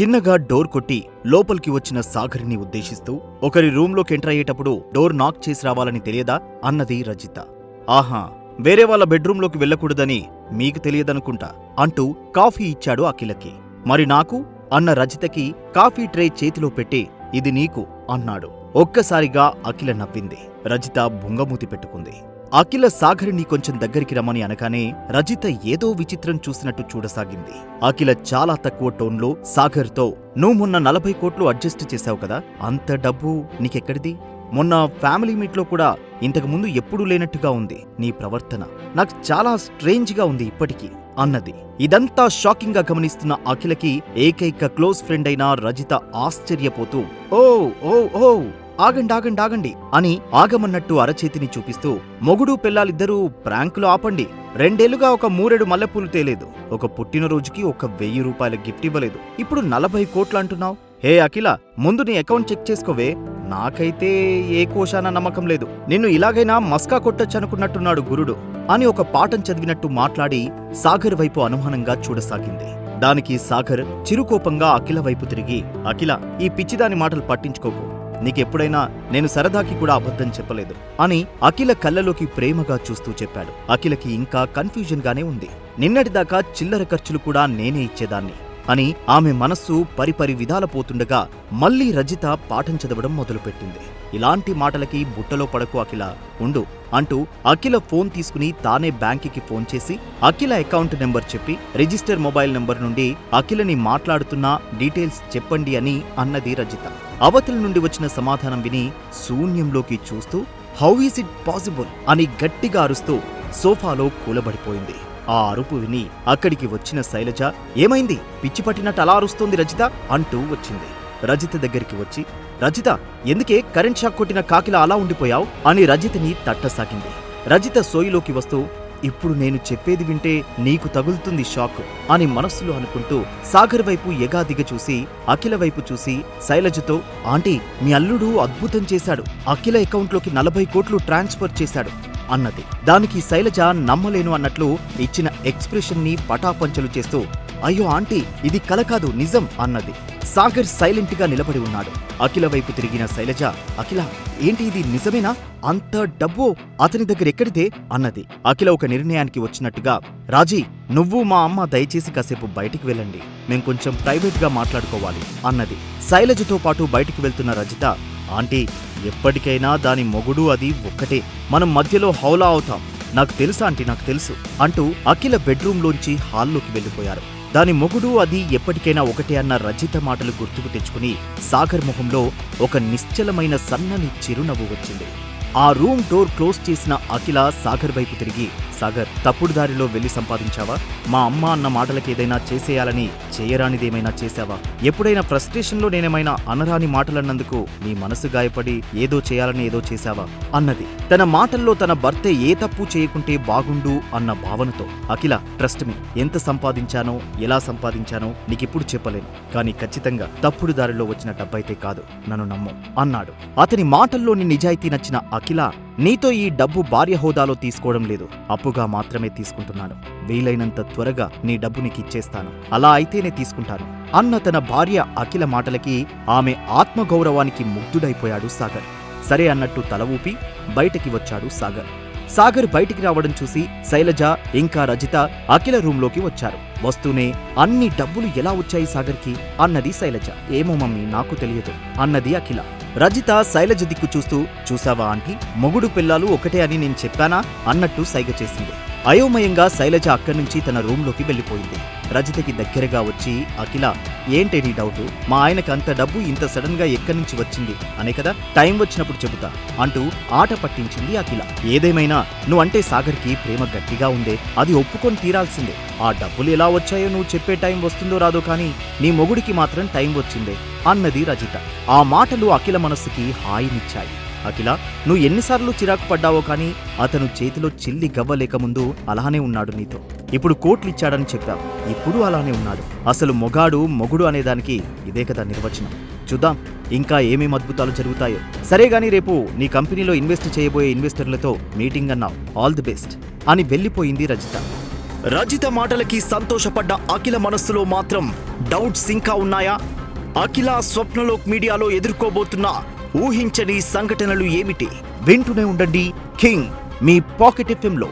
చిన్నగా డోర్ కొట్టి లోపలికి వచ్చిన సాగర్ని ఉద్దేశిస్తూ ఒకరి రూంలోకి ఎంటర్ అయ్యేటప్పుడు డోర్ నాక్ చేసి రావాలని తెలియదా అన్నది రజిత. ఆహా వేరే వాళ్ళ బెడ్రూంలోకి వెళ్ళకూడదని మీకు తెలియదనుకుంటా అంటూ కాఫీ ఇచ్చాడు అఖిలకి. మరి నాకు? అన్న రజితకి కాఫీ ట్రే చేతిలో పెట్టి ఇది నీకు అన్నాడు. ఒక్కసారిగా అఖిల నవ్వింది. రజిత బుంగమూతి పెట్టుకుంది. అఖిల సాగర్ని కొంచెం దగ్గరికి రమ్మని అనగానే రజిత ఏదో విచిత్రం చూసినట్టు చూడసాగింది. అఖిల చాలా తక్కువ టోన్లో సాగర్తో నువ్వు మొన్న నలభై కోట్లు అడ్జస్ట్ చేశావు కదా అంత డబ్బు నీకెక్కడిది? మొన్న ఫ్యామిలీ మీట్లో కూడా ఇంతకుముందు ఎప్పుడూ లేనట్టుగా ఉంది నీ ప్రవర్తన. నాకు చాలా స్ట్రేంజ్గా ఉంది ఇప్పటికీ అన్నది. ఇదంతా షాకింగ్గా గమనిస్తున్న అఖిలకి ఏకైక క్లోజ్ ఫ్రెండ్ అయిన రజిత ఆశ్చర్యపోతూ ఓ ఓ ఓ ఆగండి ఆగండి ఆగండి అని ఆగమన్నట్టు అరచేతిని చూపిస్తూ మొగుడు పిల్లాలిద్దరూ ప్రాంకులు ఆపండి. రెండేళ్ళుగా ఒక మూరెడు మల్లెపూలు తేలేదు. ఒక పుట్టినరోజుకి ఒక వెయ్యి రూపాయల గిఫ్ట్ ఇవ్వలేదు. ఇప్పుడు నలభై కోట్లు అంటున్నావు? హే అఖిల ముందు నీ అకౌంట్ చెక్ చేసుకోవే. నాకైతే ఏ కోశాన నమ్మకం లేదు. నిన్ను ఇలాగైనా మస్కా కొట్టొచ్చనుకున్నట్టున్నాడు గురుడు అని ఒక పాఠం చదివినట్టు మాట్లాడి సాగర్ వైపు అనుమానంగా చూడసాగింది. దానికి సాగర్ చిరుకోపంగా అఖిల వైపు తిరిగి అఖిల ఈ పిచ్చిదాని మాటలు పట్టించుకోకు. నీకెప్పుడైనా నేను సరదాకి కూడా అబద్ధం చెప్పలేదు. అని అఖిల కళ్ళలోకి ప్రేమగా చూస్తూ చెప్పాడు. అఖిలకి ఇంకా కన్ఫ్యూజన్ గానే ఉంది. నిన్నటిదాకా చిల్లర ఖర్చులు కూడా నేనే ఇచ్చేదాన్ని. అని ఆమె మనస్సు పరిపరి విధాల పోతుండగా మళ్ళీ రజిత పాఠం చదవడం మొదలుపెట్టింది. ఇలాంటి మాటలకి బుట్టలో పడకు అఖిల. ఉండు అంటూ అఖిల ఫోన్ తీసుకుని తానే బ్యాంకుకి ఫోన్ చేసి అఖిల అకౌంట్ నెంబర్ చెప్పి రిజిస్టర్ మొబైల్ నెంబర్ నుండి అఖిలని మాట్లాడుతున్న డీటెయిల్స్ చెప్పండి అని అన్నది రజిత. అవతల నుండి వచ్చిన సమాధానం విని శూన్యంలోకి చూస్తూ హౌ ఈస్ ఇట్ పాసిబుల్? అని గట్టిగా అరుస్తూ సోఫాలో కూలబడిపోయింది. ఆ అరుపు విని అక్కడికి వచ్చిన శైలజ ఏమైంది? పిచ్చి పట్టినట్టు అలా అరుస్తోంది రజిత? అంటూ వచ్చింది. రజిత దగ్గరికి వచ్చి రజిత ఎందుకే కరెంట్ షాక్ కొట్టిన కాకిలా అలా ఉండిపోయావు? అని రజితని తట్టసాగింది రజిత సోయిలోకి వస్తూ ఇప్పుడు నేను చెప్పేది వింటే నీకు తగులుతుంది షాక్ అని మనస్సులో అనుకుంటూ సాగర్ వైపు ఎగాదిగ చూసి అఖిల వైపు చూసి శైలజతో ఆంటీ మీ అల్లుడు అద్భుతం చేశాడు. అఖిల అకౌంట్లోకి నలభై కోట్లు ట్రాన్స్ఫర్ చేశాడు అన్నది. దానికి శైలజ నమ్మలేను అన్నట్లు ఇచ్చిన ఎక్స్ప్రెషన్ని పటాపంచలు చేస్తూ అయ్యో ఆంటీ ఇది కల కాదు నిజం అన్నది. సాగర్ సైలెంట్గా నిలబడి ఉన్నాడు. అఖిల వైపు తిరిగిన శైలజ అఖిల ఏంటి ఇది నిజమేనా? అంత డబ్బు అతని దగ్గర ఎక్కడిదే? అన్నది. అఖిల ఒక నిర్ణయానికి వచ్చినట్టుగా రాజీ నువ్వు మా అమ్మ దయచేసి కాసేపు బయటికి వెళ్ళండి. మేం కొంచెం ప్రైవేట్గా మాట్లాడుకోవాలి అన్నది. శైలజతో పాటు బయటికి వెళ్తున్న రజిత ఆంటీ ఎప్పటికైనా దాని మొగుడు అది ఒక్కటే. మనం మధ్యలో హౌలా అవుతాం. నాకు తెలుసా ఆంటీ నాకు తెలుసు అంటూ అఖిల బెడ్రూమ్లోంచి హాల్లోకి వెళ్ళిపోయారు. దాని మొగుడు అది ఎప్పటికైనా ఒకటే అన్న రజిత మాటలు గుర్తుకు తెచ్చుకుని సాగర్ మొహంలో ఒక నిశ్చలమైన సన్నని చిరునవ్వు వచ్చింది. ఆ రూమ్ డోర్ క్లోజ్ చేసిన అఖిల సాగర్ వైపు తిరిగి సాగర్ తప్పుడు దారిలో వెళ్ళి సంపాదించావా? మా అమ్మ అన్న మాటలకి ఏదైనా చేసేయాలని చేయరానిదేమైనా చేశావా? ఎప్పుడైనా ఫ్రస్ట్రేషన్లో నేనేమైనా అనరాని మాటలన్నందుకు నీ మనసు గాయపడి ఏదో చేయాలని ఏదో చేశావా? అన్నది. తన మాటల్లో తన భర్త ఏ తప్పు చేయకుంటే బాగుండు అన్న భావనతో. Akhila trust me. ఎంత సంపాదించానో ఎలా సంపాదించానో నీకిప్పుడు చెప్పలేను. కానీ ఖచ్చితంగా తప్పుడు దారిలో వచ్చిన డబ్బైతే కాదు. నన్ను నమ్ము. అన్నాడు. అతని మాటల్లోని నిజాయితీ నచ్చిన అఖిల నీతో ఈ డబ్బు భార్య హోదాలో తీసుకోవడం లేదు. అప్పుగా మాత్రమే తీసుకుంటున్నాను. వీలైనంత త్వరగా నీ డబ్బు నీకు ఇచ్చేస్తాను. అలా అయితేనే తీసుకుంటాను. అన్న తన భార్య అఖిల మాటలకి ఆమె ఆత్మగౌరవానికి ముగ్ధుడైపోయాడు సాగర్. సరే అన్నట్టు తల ఊపి బయటికి వచ్చాడు సాగర్. సాగర్ బయటికి రావడం చూసి శైలజ ఇంకా రజిత అఖిల రూంలోకి వచ్చారు. వస్తూనే అన్ని డబ్బులు ఎలా వచ్చాయి సాగర్కి? అన్నది శైలజ. ఏమో మమ్మీ నాకు తెలియదు. అన్నది అఖిల. రజిత శైలజ దిక్కు చూస్తూ చూసావా ఆంటీ? మొగుడు పిల్లలు ఒకటే అని నేను చెప్పానా? అన్నట్టు సైగ చేసింది. అయోమయంగా శైలజ అక్కడి నుంచి తన రూంలోకి వెళ్ళిపోయింది. రజితకి దగ్గరగా వచ్చి అఖిల ఏంటి నీ డౌట్? మా ఆయనకి అంత డబ్బు ఇంత సడన్గా ఎక్కడి నుంచి వచ్చింది? అనే కదా? టైం వచ్చినప్పుడు చెబుతా అంటూ ఆట పట్టించింది అఖిల. ఏదేమైనా నువ్వంటే సాగర్కి ప్రేమ గట్టిగా ఉందే. అది ఒప్పుకొని తీరాల్సిందే. ఆ డబ్బులు ఎలా వచ్చాయో నువ్వు చెప్పే టైం వస్తుందో రాదో కానీ నీ మొగుడికి మాత్రం టైం వచ్చిందే అన్నది రజిత. ఆ మాటలు అఖిల మనస్సుకి హాయినిచ్చాయి. అఖిల నువ్వు ఎన్నిసార్లు చిరాకు పడ్డావో కానీ అతను చేతిలో చిల్లి గవ్వలేక ముందు అలానే ఉన్నాడు నీతో. ఇప్పుడు కోట్లిచ్చాడని చెప్పావు. ఇప్పుడు అలానే ఉన్నాడు. అసలు మొగాడు మొగుడు అనేదానికి ఇదే కదా నిర్వచనం. చూద్దాం ఇంకా ఏమేం అద్భుతాలు జరుగుతాయో. సరే గాని రేపు నీ కంపెనీలో ఇన్వెస్ట్ చేయబోయే ఇన్వెస్టర్లతో మీటింగ్ అన్నావు. All the best. అని వెళ్ళిపోయింది రజిత. రజిత మాటలకి సంతోషపడ్డ అఖిల మనస్సులో మాత్రం డౌట్స్ ఇంకా ఉన్నాయా? అఖిల స్వప్నలోక్ మీడియాలో ఎదుర్కోబోతున్న ఊహించని సంఘటనలు ఏమిటి? వింటూనే ఉండండి కింగ్ మీ పాకెట్ ఎఫ్ఎంలో.